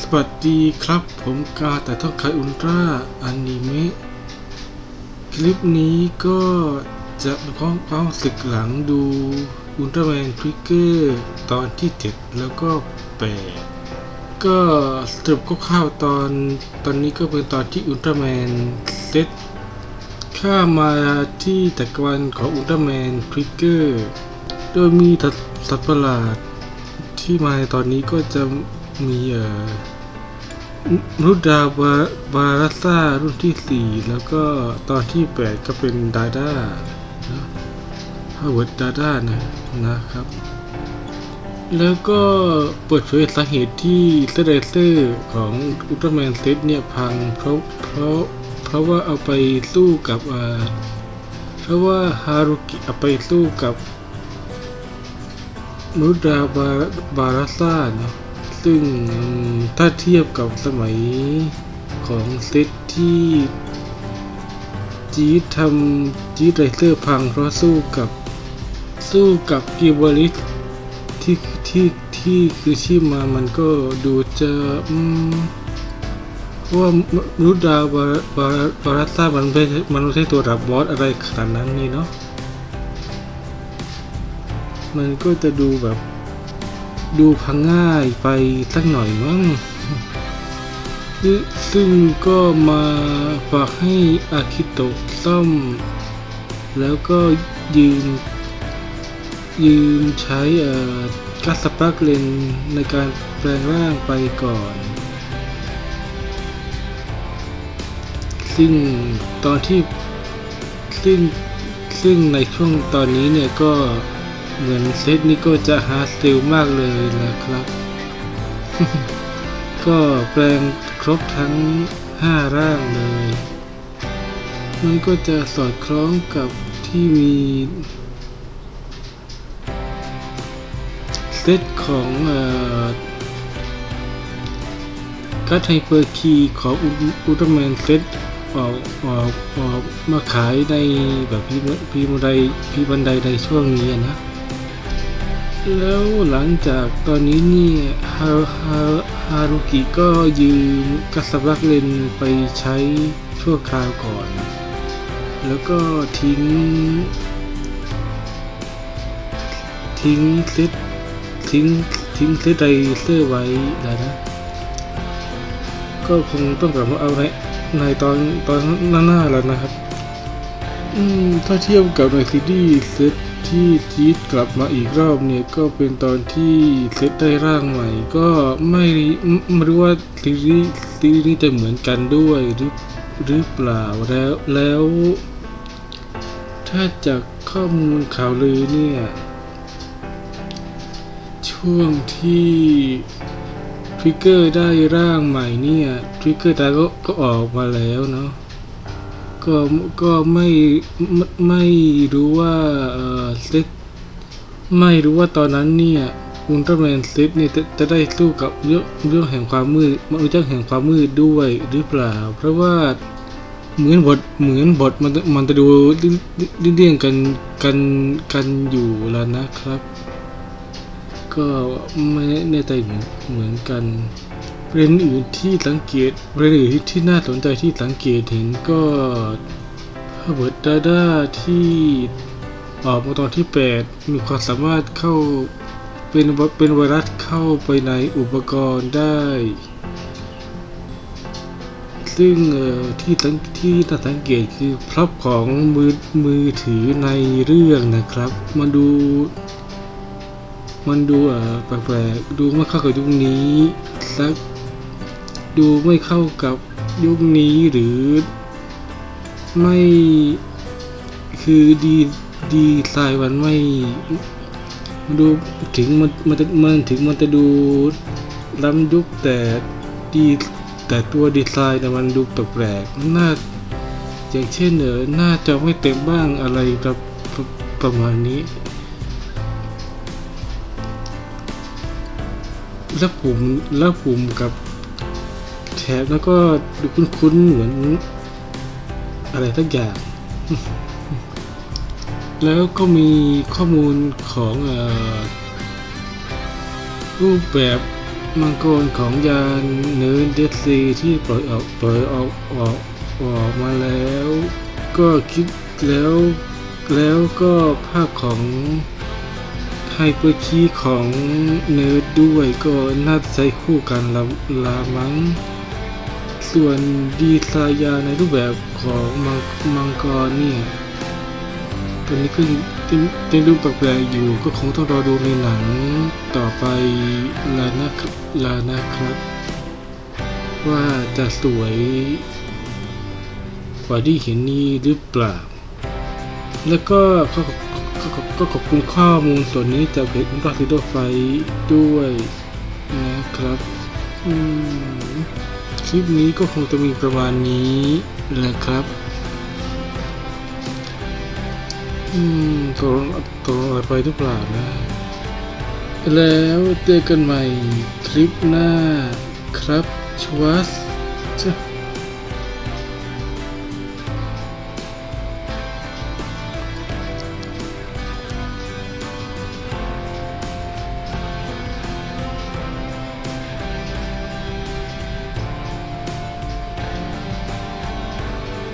สวัสดีครับผมกาแต่ต้องขายอุลตร้าอนิเมะคลิปนี้ก็จะเป็นความความรู้สึกหลังดูอุลตร้าแมนทริกเกอร์ตอนที่ 7 แล้วก็ 8 ก็สรุปคร่าวๆตอนตอนนี้ก็เป็นตอนที่อุลตร้าแมนเซตข้ามาที่จักวาลของอุลตร้าแมนทริกเกอร์โดยมีสัตว์สัตว์ประหลาดที่มาในตอนนี้ก็จะมีเอ่อ รุดาบาบาราซ่ารุ่นที่ 4 แล้วก็ตอนที่ 8 ก็เป็นดาด้าฮาวเวิร์ดดาด้านะนะครับ แล้วก็เปิดเผยสาเหตุที่เซเลเซอร์ของอุลตร้าแมนเซตเนี่ยพังเพราะเพราะเพราะว่าเอาไปสู้กับเอ่อเพราะว่าฮารุกิเอาไปสู้กับมรุดาบาบาราซ่าเนาะซึ่ง ถ้าเทียบกับสมัยของเซตที่จีดทำจีดไรเซอร์พังเพราะสู้กับสู้กับกิวลิสที่ที่ที่คือชื่อมามันก็ดูจะเพราะว่ามรุดาบาบาบาราซ่ามันไม่มันไม่ใช่ตัวรับบอสอะไรขนาดนั้นนี่เนาะมันก็จะดูแบบ ดูพังง่ายไปสักหน่อยมั้งซึ่งก็มาฝากให้อาคิโตะซ่อม แล้วก็ยืม ยืมใช้กัสปาร์กเลนในการแปลงร่างไปก่อน ซึ่งตอนที่ซึ่งซึ่งในช่วงตอนนี้เนี่ยก็ เหมือนเซตนี้ก็จะฮาร์ดสติลมากเลยนะครับ ก็แปลงครบทั้ง 5 ร่างเลย มันก็จะสอดคล้องกับที่มีเซตของอ่อการ์ดไฮเปอร์คีย์ของอุลตร้าแมนเซตออกออกออกมาขายในแบบพีพีบันไดพี่บันไดในช่วงนี้นะ แล้วหลังจากตอนนี้นี่ฮาฮาฮารุกิก็ยืมกัสบักเลนไปใช้ชั่วคราวก่อน แล้วก็ทิ้ง ทิ้งเซตทิ้งทิ้งเซตไดเซอร์ไว้แล้วนะ ก็คงต้องกลับมาเอาในในตอนตอนหน้าๆแล้วนะครับ อืม ถ้าเทียบกับในซีรีส์เซต ที่จีดกลับมาอีกรอบเนี่ยก็เป็นตอนที่เซตได้ร่างใหม่ ก็ไม่ไม่รู้ว่าซีรีส์ซีรีส์นี้จะเหมือนกันด้วยหรือหรือเปล่าแล้วแล้ว ถ้าจากข้อมูลข่าวลือเนี่ย ช่วงที่ทริกเกอร์ได้ร่างใหม่เนี่ยทริกเกอร์ตาก็ก็ออกมาแล้วเนาะ ก็ก็ไม่ไม่ไม่รู้ว่าเออเซตไม่รู้ว่าตอนนั้นเนี่ยอุลตร้าแมนเซตเนี่ยจะจะได้สู้กับเรื่องเรื่องแห่งความมืดมนุษย์แห่งความมืดด้วยหรือเปล่า เพราะว่าเหมือนบทเหมือนบทมันมันจะดูเลี่ยงกันกันกันอยู่แล้วนะครับ ก็ไม่แน่ใจเหมือนเหมือนกัน ประเด็นอื่นที่สังเกตประเด็นอื่นที่น่าสนใจที่สังเกตเห็นก็ฮาร์ a ร์ดดาด้าที่ออกมาตอนที่ 8 มีความสามารถเข้าเป็นเป็นไวรัสเข้าไปในอุปกรณ์ได้ ซึ่งที่สังที่น่าสังเกตคือพร็อพของมือมือถือในเรื่องนะครับมาดู มันดูแปลกๆดูไม่เข้ากับยุคนี้สัก ดูไม่เข้ากับยุคนี้หรือไม่คือดีดีไซน์มันไม่มันดูถึงมันมันจะมันถึงมันจะดูล้ำยุคแต่ดีแต่ตัวดีไซน์เนี่มันดูแปลกๆน่าอย่างเช่นเออน่าจะไม่เต็มบ้างอะไรแบบประประมาณนี้แล้วปุ่มแล้วปุ่มกับ แถบแล้วก็ดูคุ้นๆเหมือน อะไรสักอย่าง แล้วก็มีข้อมูลของอรูปแบบมังกรของยานเนิร์ดเดซีที่ปล่อยออกปล่อยออกออกออกมาแล้ว ก็คิดแล้วแล้วก็ภาคของไฮเปอร์คีของเนิร์ดด้วยก็น่าจะใช้คู่กันละลามั้ง ส่วนดีไซน์ยาในรูปแบบของมังมังกรนี่ตอนนี้ก็ยังยังยังดูแปลกๆอยู่ก็คงต้องรอดูในหนังต่อไปลานะครับลานะครับ ว่าจะสวยกว่าที่เห็นนี่หรือเปล่า แล้วก็ก็ก็ก็ก็ขอบคุณข้อมูลส่วนนี้จากเพจราซิโดไฟด้วยนะครับ อืม คลิปนี้ก็คงจะมีประมาณนี้แหละครับ อืมตกลงตกลงอะไรไปหรือเปล่านะ แล้วเจอกันใหม่คลิปหน้าครับชวัสจ้ะ